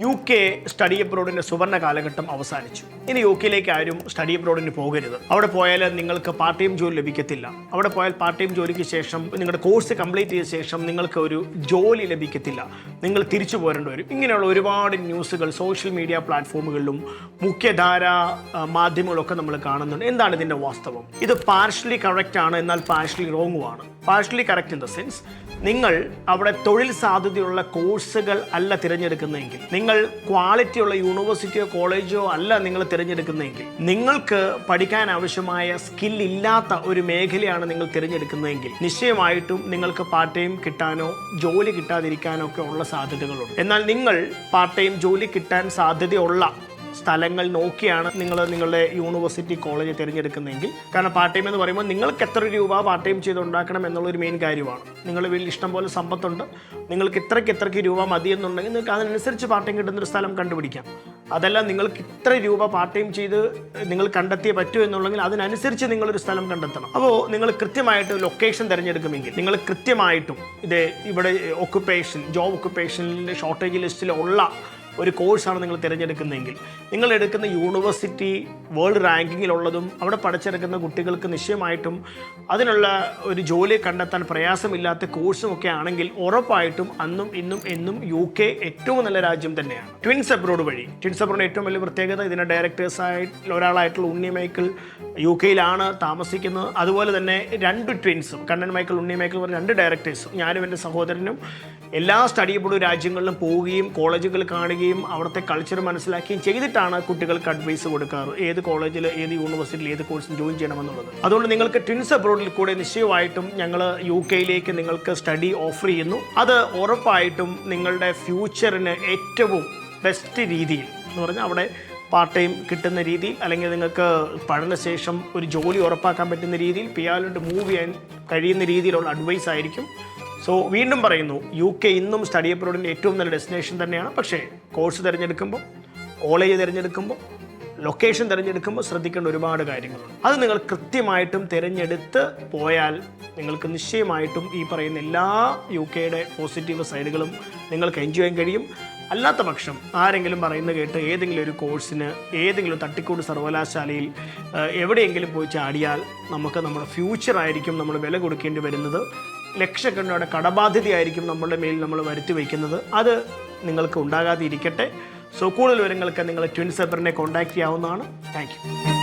U K study അബ്രോഡിന്റെ സുവർണ കാലഘട്ടം അവസാനിച്ചു. ഇനി യു കെയിലേക്ക് ആരും സ്റ്റഡി അബ്രോഡിന് പോകരുത്. അവിടെ പോയാൽ നിങ്ങൾക്ക് പാർട്ട് ടൈം ജോലി ലഭിക്കത്തില്ല. അവിടെ പോയാൽ പാർട്ട് ടൈം ജോലിക്ക് ശേഷം നിങ്ങളുടെ കോഴ്സ് കംപ്ലീറ്റ് ചെയ്ത ശേഷം നിങ്ങൾക്ക് ഒരു ജോലി ലഭിക്കത്തില്ല. നിങ്ങൾ തിരിച്ചു പോരേണ്ടി വരും. ഇങ്ങനെയുള്ള ഒരുപാട് ന്യൂസുകൾ സോഷ്യൽ മീഡിയ പ്ലാറ്റ്ഫോമുകളിലും മുഖ്യധാര മാധ്യമങ്ങളൊക്കെ നമ്മൾ കാണുന്നുണ്ട്. എന്താണ് ഇതിന്റെ വാസ്തവം? ഇത് പാർഷ്യലി കറക്റ്റ് ആണ് എന്നാൽ പാർഷ്യലി റോങ്ങും ആണ്. Partially correct in the sense നിങ്ങൾ അവിടെ തൊഴിൽ സാധ്യതയുള്ള കോഴ്സുകൾ അല്ല തിരഞ്ഞെടുക്കുന്നതെങ്കിൽ നിങ്ങൾ ക്വാളിറ്റിയുള്ള യൂണിവേഴ്സിറ്റിയോ കോളേജോ അല്ല നിങ്ങൾ തിരഞ്ഞെടുക്കുന്നതെങ്കിൽ നിങ്ങൾക്ക് പഠിക്കാൻ ആവശ്യമായ സ്കിൽ ഇല്ലാത്ത ഒരു മേഖലയാണ് നിങ്ങൾ തിരഞ്ഞെടുക്കുന്നതെങ്കിൽ നിശ്ചയമായിട്ടും നിങ്ങൾക്ക് പാർട്ട് ടൈം കിട്ടാനോ ജോലി കിട്ടാതിരിക്കാനോ ഒക്കെ ഉള്ള സാധ്യതകളുണ്ട്. എന്നാൽ നിങ്ങൾ പാർട്ട് ടൈം ജോലി കിട്ടാൻ സാധ്യതയുള്ള സ്ഥലങ്ങൾ നോക്കിയാണ് നിങ്ങൾ നിങ്ങളുടെ യൂണിവേഴ്സിറ്റി കോളേജ് തിരഞ്ഞെടുക്കുന്നതെങ്കിൽ. കാരണം പാർട്ട് ടൈം എന്ന് പറയുമ്പോൾ നിങ്ങൾക്ക് എത്ര രൂപ പാർട്ട് ടൈം ചെയ്ത് ഉണ്ടാക്കണം എന്നുള്ളൊരു മെയിൻ കാര്യമാണ്. നിങ്ങളുടെ ഇഷ്ടം പോലെ സമ്പത്തുണ്ട്. നിങ്ങൾക്ക് ഇത്രയ്ക്ക് ഇത്രയ്ക്ക് രൂപ മതി എന്നുണ്ടെങ്കിൽ നിങ്ങൾക്ക് അതിനനുസരിച്ച് പാർട്ട് ടൈം കിട്ടുന്ന ഒരു സ്ഥലം കണ്ടുപിടിക്കാം. അതല്ല നിങ്ങൾക്ക് ഇത്ര രൂപ പാർട്ട് ടൈം ചെയ്ത് നിങ്ങൾ കണ്ടെത്തിയേ പറ്റൂ എന്നുള്ളെങ്കിൽ അതിനനുസരിച്ച് നിങ്ങളൊരു സ്ഥലം കണ്ടെത്തണം. അപ്പോൾ നിങ്ങൾ കൃത്യമായിട്ട് ലൊക്കേഷൻ തിരഞ്ഞെടുക്കുമെങ്കിൽ നിങ്ങൾ കൃത്യമായിട്ടും ഇത് ഇവിടെ ഒക്കുപ്പേഷൻ ജോബ് ഒക്കുപ്പേഷനിലെ ഷോർട്ടേജ് ലിസ്റ്റിലുള്ള ഒരു കോഴ്സാണ് നിങ്ങൾ തിരഞ്ഞെടുക്കുന്നതെങ്കിൽ. നിങ്ങൾ എടുക്കുന്ന യൂണിവേഴ്സിറ്റി വേൾഡ് റാങ്കിങ്ങിലുള്ളതും അവിടെ പഠിച്ചെടുക്കുന്ന കുട്ടികൾക്ക് നിശ്ചയമായിട്ടും അതിനുള്ള ഒരു ജോലി കണ്ടെത്താൻ പ്രയാസമില്ലാത്ത കോഴ്സും ഒക്കെ ആണെങ്കിൽ ഉറപ്പായിട്ടും അന്നും ഇന്നും എന്നും യു കെ ഏറ്റവും നല്ല രാജ്യം തന്നെയാണ്. ട്വിൻസ് അബ്രോഡ് വഴി. ട്വിൻസ് അബ്രോഡ് ഏറ്റവും വലിയ പ്രത്യേകത ഇതിന്റെ ഡയറക്ടേഴ്സായി ഒരാളായിട്ടുള്ള ഉണ്ണി മൈക്കിൾ യു കെയിലാണ് താമസിക്കുന്നത്. അതുപോലെ തന്നെ രണ്ട് ട്വിൻസും കണ്ണൻ മൈക്കിൾ ഉണ്ണി മൈക്കിൾ പറഞ്ഞ രണ്ട് ഡയറക്ടേഴ്സും. ഞാനും എന്റെ സഹോദരനും എല്ലാ സ്റ്റഡി അബ്രോഡ് രാജ്യങ്ങളിലും പോവുകയും കോളേജുകൾ കാണുകയും അവിടുത്തെ കൾച്ചർ മനസ്സിലാക്കുകയും ചെയ്തിട്ടാണ് കുട്ടികൾക്ക് അഡ്വൈസ് കൊടുക്കാറ്. ഏത് കോളേജിൽ ഏത് യൂണിവേഴ്സിറ്റിയിൽ ഏത് കോഴ്സും ജോയിൻ ചെയ്യണമെന്നുള്ളത്. അതുകൊണ്ട് നിങ്ങൾക്ക് ട്വിൻസ് അബ്രോഡിൽ കൂടെ നിശ്ചയമായിട്ടും ഞങ്ങൾ യു കെയിലേക്ക് നിങ്ങൾക്ക് സ്റ്റഡി ഓഫർ ചെയ്യുന്നു. അത് ഉറപ്പായിട്ടും നിങ്ങളുടെ ഫ്യൂച്ചറിന് ഏറ്റവും ബെസ്റ്റ് രീതിയിൽ എന്ന് പറഞ്ഞാൽ അവിടെ പാർട്ട് ടൈം കിട്ടുന്ന രീതി അല്ലെങ്കിൽ നിങ്ങൾക്ക് പഠനശേഷം ഒരു ജോലി ഉറപ്പാക്കാൻ പറ്റുന്ന രീതിയിൽ പിയാലോട്ട് മൂവ് ചെയ്യാൻ കഴിയുന്ന രീതിയിലുള്ള അഡ്വൈസ് ആയിരിക്കും. സോ വീണ്ടും പറയുന്നു യു കെ ഇന്നും സ്റ്റഡി അബ്രോഡിന്റെ ഏറ്റവും നല്ല ഡെസ്റ്റിനേഷൻ തന്നെയാണ്. പക്ഷേ കോഴ്സ് തിരഞ്ഞെടുക്കുമ്പോൾ കോളേജ് തിരഞ്ഞെടുക്കുമ്പോൾ ലൊക്കേഷൻ തിരഞ്ഞെടുക്കുമ്പോൾ ശ്രദ്ധിക്കേണ്ട ഒരുപാട് കാര്യങ്ങളുണ്ട്. അത് നിങ്ങൾ കൃത്യമായിട്ടും തിരഞ്ഞെടുത്ത് പോയാൽ നിങ്ങൾക്ക് നിശ്ചയമായിട്ടും ഈ പറയുന്ന എല്ലാ യു കെയുടെ പോസിറ്റീവ് സൈഡുകളും നിങ്ങൾക്ക് എൻജോയ് ചെയ്യാൻ കഴിയും. അല്ലാത്ത പക്ഷം ആരെങ്കിലും പറയുന്നത് കേട്ട് ഏതെങ്കിലും ഒരു കോഴ്സിന് ഏതെങ്കിലും തട്ടിക്കൂട് സർവകലാശാലയിൽ എവിടെയെങ്കിലും പോയി ചാടിയാൽ നമുക്ക് നമ്മുടെ ഫ്യൂച്ചറായിരിക്കും നമ്മൾ വില കൊടുക്കേണ്ടി വരുന്നത്. ലക്ഷക്കണക്കിന് കടബാധ്യതയായിരിക്കും നമ്മളുടെ മേൽ നമ്മൾ വരുത്തി വയ്ക്കുന്നത്. അത് നിങ്ങൾക്ക് ഉണ്ടാകാതെ ഇരിക്കട്ടെ സോ കൂടുതൽ വിവരങ്ങൾക്ക് നിങ്ങൾ ട്വിൻ സെബറിനെ കോൺടാക്ട് ചെയ്യാവുന്നതാണ്. താങ്ക്